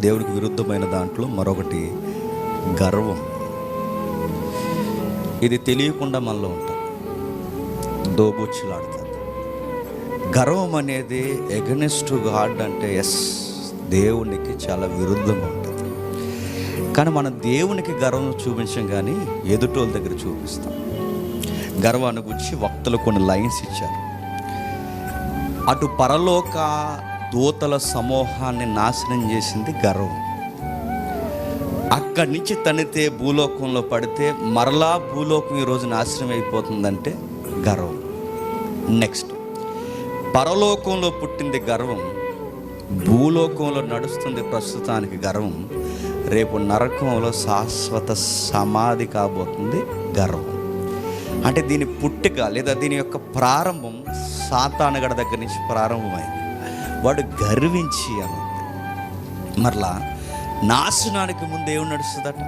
దేవునికి విరుద్ధమైన దాంట్లో మరొకటి గర్వం. ఇది తెలియకుండా మనలో ఉంటుంది దోబుచ్చులాడుతుంది గర్వం అనేది ఎగనెస్ట్ గాడ్ అంటే ఎస్ దేవునికి చాలా విరుద్ధంగా ఉంటుంది. కానీ మనం దేవునికి గర్వం చూపించం కానీ ఎదుటోళ్ళ దగ్గర చూపిస్తాం. గర్వాన్ని గురించి వక్తలు కొన్ని లైన్స్ ఇచ్చారు. అటు పరలోక దూతల సమూహాన్ని నాశనం చేసింది గర్వం. అక్కడి నుంచి తనితే భూలోకంలో పడితే మరలా భూలోకం ఈరోజు నాశనం అయిపోతుందంటే గర్వం. నెక్స్ట్ పరలోకంలో పుట్టింది గర్వం భూలోకంలో నడుస్తుంది ప్రస్తుతానికి గర్వం. రేపు నరకంలో శాశ్వత సమాధి కాబోతుంది గర్వం. అంటే దీని పుట్టుక లేదా దీని యొక్క ప్రారంభం సాతానగడ దగ్గర నుంచి ప్రారంభమైంది. వాడు గర్వించి అన్నాడు మరలా నాశనానికి ముందు ఏమి నడుస్తుందట?